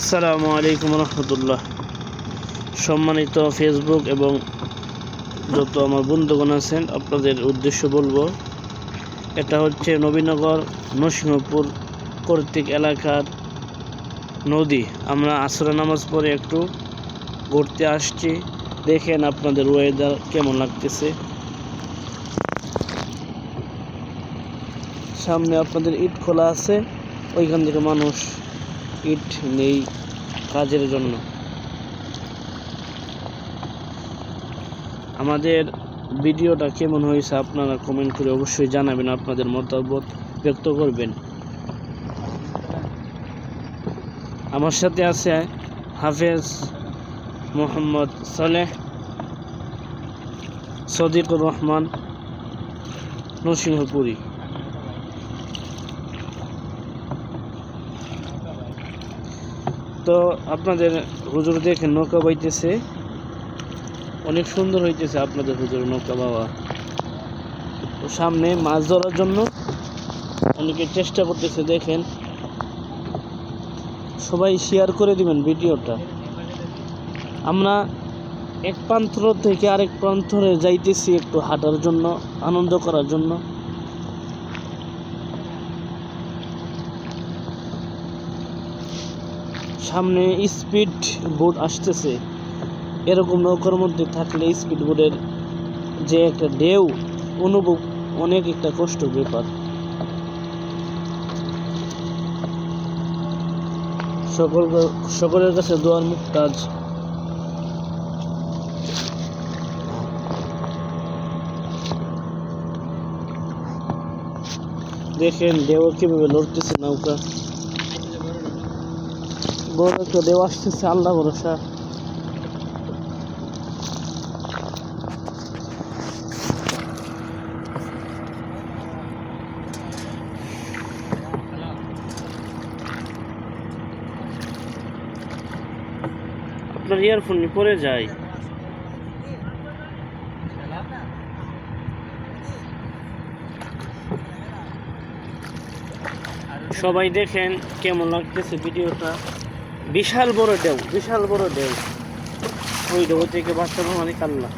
আসসালামু আলাইকুম রহমতুল্লাহ। সম্মানিত ফেসবুক এবং যত আমার বন্ধুগণ আছেন, আপনাদের উদ্দেশ্য বলব, এটা হচ্ছে নবীনগর নরসিংহপুর কর্তৃক এলাকার নদী। আমরা আসরা নামাজ পড়ে একটু ঘুরতে আসছি, দেখেন আপনাদের ওয়েদার কেমন লাগতেছে। সামনে আপনাদের ইট খোলা আছে, ওইখান থেকে মানুষ ইট নেই কাজের জন্য। আমাদের ভিডিওটা কেমন হয়েছে আপনারা কমেন্ট করে অবশ্যই জানাবেন, আপনাদের মতামত ব্যক্ত করবেন। আমার সাথে আছে হাফেজ মোহাম্মদ সালেহ সদিকুর রহমান নরসিংহপুরী। তো আপনাদের হুজুর দেখে নৌকা বাইতেছে। অনেক সুন্দর হইতেছে আপনাদের হুজুর নৌকা বাবা। তো সামনে মাছ ধরার জন্য অনেকে চেষ্টা করতেছে, দেখেন। সবাই শেয়ার করে দিবেন ভিডিওটা। আমরা এক প্রান্তর থেকে আরেক প্রান্তরে যাইতেছি একটু হাঁটার জন্য, আনন্দ করার জন্য। সামনে স্পিড বোট আসতেছে। এরকম নৌকার মধ্যে থাকলে স্পিড বোটের যে একটা ঢেউ অনুভব অনেক একটা কষ্ট ব্যাপার। সকল সকলের কাছে দোয়ার মুক্তাজ দেখেন ঢেউ কীভাবে লড়তেছে নৌকা। বড় একটা ঢেউ আসতেছে, আল্লাহ ভরসা। আপনার ইয়ারফোন পরে যায় সবাই দেখেন কেমন লাগতেছে ভিডিওটা। বিশাল বড় ঢেউ, বিশাল বড় ঢেউ। ওই ঢেউ থেকে বাচ্চা মানে কাল্লা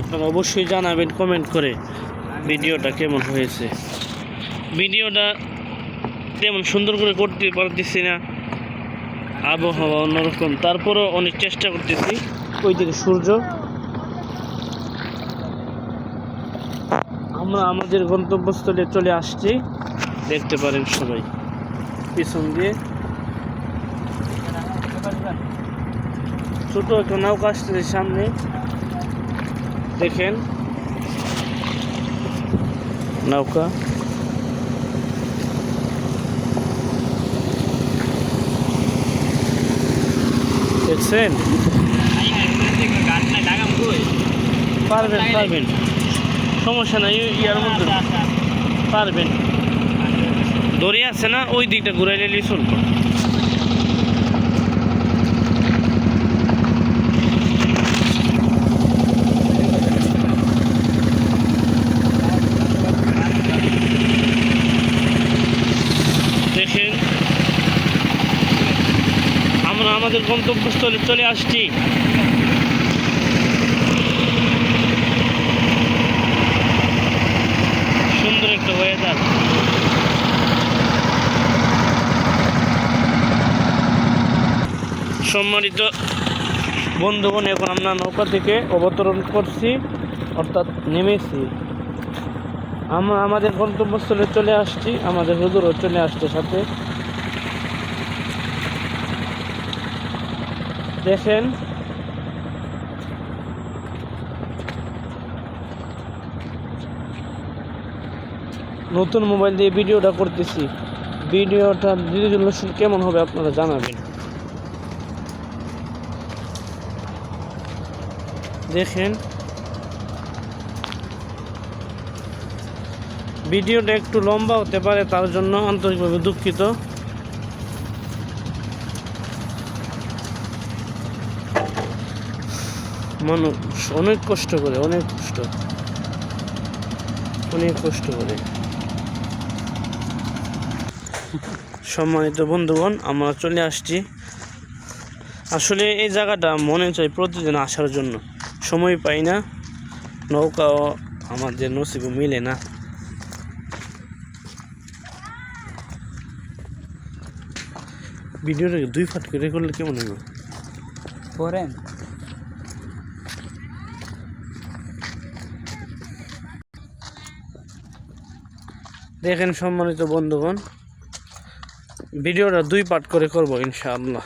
আপনারা অবশ্যই জানাবেন কমেন্ট করে ভিডিওটা কেমন হয়েছে। ভিডিওটা তেমন সুন্দর করে করতে পারতেছি না। আবহাওয়া অন্যরকম। তারপরও অনেক চেষ্টা করতেছি। ওই দিকে সূর্য আমরা আমাদের গন্তব্যস্থলে চলে আসছি। দেখতে পারেন সবাই। পিছন দিয়ে। ছোট একটা নৌকা আসতেছে সামনে। দেখেন। নৌকা। দেখছেন? পারবেন পারবেন। সমস্যা নাই, ইয়ার মধ্যে পারবেন। দড়ি আছে না, ওই দিকটা ঘুরাইলে চলবে দেখেন, আমরা আমাদের গন্তব্যস্থলে চলে আসছি। একটা ওয়েদার সম্মানিত বন্ধুগণ এখন আমরা নৌকা থেকে অবতরণ করছি, অর্থাৎ নেমেছি। আমরা আমাদের গন্তব্যস্থলে চলে আসছি, আমাদের হুজুরও চলে আসছে সাথে। দেখেন নতুন মোবাইল দিয়ে ভিডিওটা করতেছি। ভিডিওটা রেজলিউশন কেমন হবে আপনারা জানাবেন। দেখেন। ভিডিওটা একটু লম্বা হতে পারে, তার জন্য আন্তরিকভাবে দুঃখিত। মানুষ অনেক কষ্ট করে, অনেক কষ্ট। অনেক কষ্ট করে। সম্মানিত বন্ধুগণ আমরা চলে আসছি। আসলে এই জায়গাটা মনে চাই প্রতিদিন আসার জন্য। সময় পাই না নৌকাও আমাদের নসিবে মিলে না। ভিডিওটাকে দুই ফাট করে করলে কেমন হবে করেন। দেখেন সম্মানিত বন্ধুগণ ভিডিওটা দুই পার্ট করে করব ইনশাআল্লাহ।